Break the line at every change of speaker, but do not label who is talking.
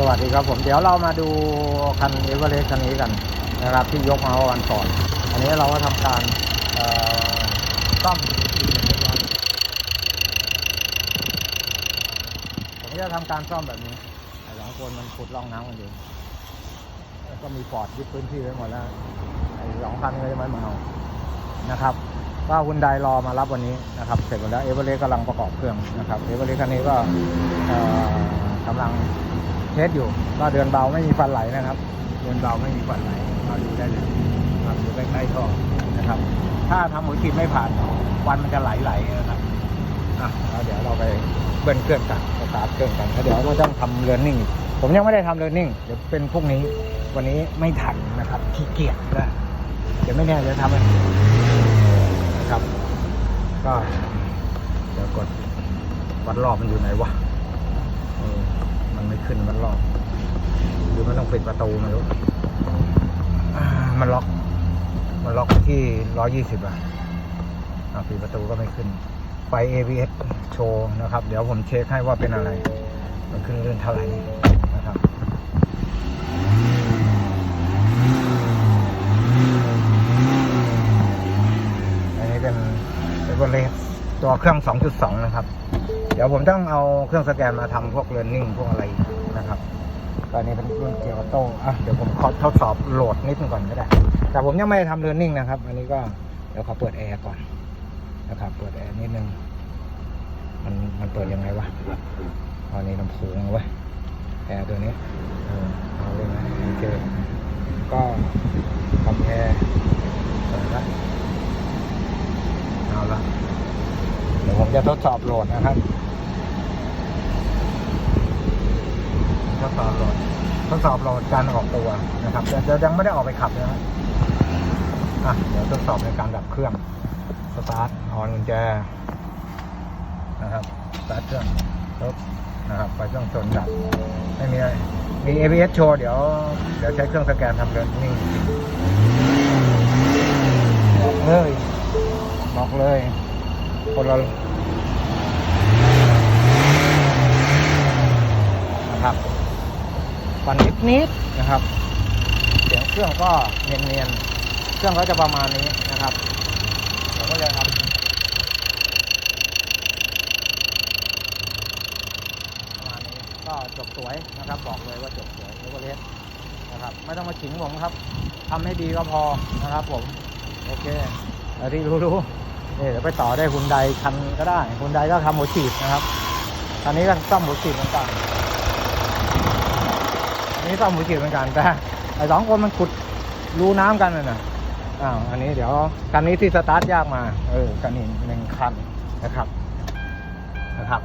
สวัสดีครับผมเดี๋ยวเรามาดูคันเอเวอเรสต์คันนี้กันนะครับที่ยกมาวันก่อน อันนี้เราก็ทำการซ่อมผมจะทำการซ่อมแบบนี้สองคนมันขุดร่องน้ำกันอยู่แล้วก็มีฟอร์ดยึดพื้นที่ไว้หมดแล้วสองคันก็จะไม่มาเอานะครับว่าคุณไดรอมารับวันนี้นะครับเสร็จหมดแล้วเอเวอเรสต์กำลังประกอบเครื่องนะครับเอเวอเรสต์คันนี้ก็กำลัง ทสอยู่ก็เดือนเบาไม่มีฟันไหลนะครับ เดือนเบาไม่มีฟันไหลมาดูได้เลยครับอยู่ใกล้ๆท่อนะครับ ถ้าทำหัวฉีดไม่ผ่านควันมันจะไหลๆนะครับอะแล้วเดี๋ยวเราไปเบิ้ลเครื่องกันสตาร์ทเครื่องกันแล้วเดี๋ยวก็ต้องทำเรียนนิ่งผมยังไม่ได้ทำเรียนนิ่งเดี๋ยวเป็นพรุ่งนี้วันนี้ไม่ทันนะครับขี้เกียจนะเดี๋ยวไม่แน่จะทำให้นะครับ ก็เดี๋ยวกดวัดรอบมันอยู่ไหนวะ มันไม่ขึ้นมันล็อก หรือมันต้องปิดประตูไม่รู้มันล็อก มันล็อกที่ร้อยี่สิบอะปิดประตูก็ไม่ขึ้น ไฟ ABS โชว์นะครับ เดี๋ยวผมเช็คให้ว่าเป็นอะไร มันขึ้นเรื่องเท่าไหร่นะครับอันนี้เป็นเป็นเลสตัวเครื่อง 2.2 นะครับ ดี๋ยวผมต้องเอาเครื่องสแกนมาทำพวกเรียนนิ่งพวกอะไรนะครับ ตอนนี้เป็นรุ่นเกียร์ออโต้อะเดี๋ยวผมขอทดสอบโหลดนิดนึงก่อนก็ได้ แต่ผมยังไม่ได้ทำเรียนนิ่งนะครับ อันนี้ก็เดี๋ยวขอเปิดแอร์ก่อนนะครับ เปิดแอร์นิดนึง มันมันเปิดยังไงวะตอนนี้ลำโพงเอาไว้ยแอร์ตัวนี้เออเอาเลยนะโอเคก็ทำแอร์เปิดละเอาละเดี๋ยวผมจะทดสอบโหลดนะครับ ทดสอบโหลดทดสอบโหลดการออกตัวนะครับเดี๋ยวยังไม่ได้ออกไปขับนะครับอะเดี๋ยวทดสอบในการดับเครื่องสตาร์ทออนกุญแจนะครับสตาร์ทเครื่องปึ๊บนะครับไปเครื่องชนดับไม่มีอะไรมี ABS โชว์เดี๋ยวเดี๋ยวใช้เครื่องสแกนทำเดินนิ่บอกเลยบอกเลยคนละนะครับ ฟันนิดนิดๆนะครับ เสียงเครื่องก็เนียนๆ เครื่องก็จะประมาณนี้นะครับผมก็จะทำประมาณนี้ก็จบสวยนะครับบอกเลยว่าจบสวยเอเวอเรสต์นะครับ ไม่ต้องมาขิงผมครับทำให้ดีก็พอนะครับ ผม โอเคแต่ที่รู้ๆนี่เดี๋ยวไปต่อได้ฮุนไดคันก็ได้ฮุนไดก็ทำหัวฉีดนะครับคันนี้ก็ซ่อมหัวฉีดเหมือ อันนี้ต้อมหัวฉีดเหมือนกันแต่ไอ้สองคนมันขุดรูน้ำกันน่ะนะอ้าวอันนี้เดี๋ยวคันนี้ที่สตาร์ทยากมา เออคันนี้หนึ่งคันนะครับนะครับ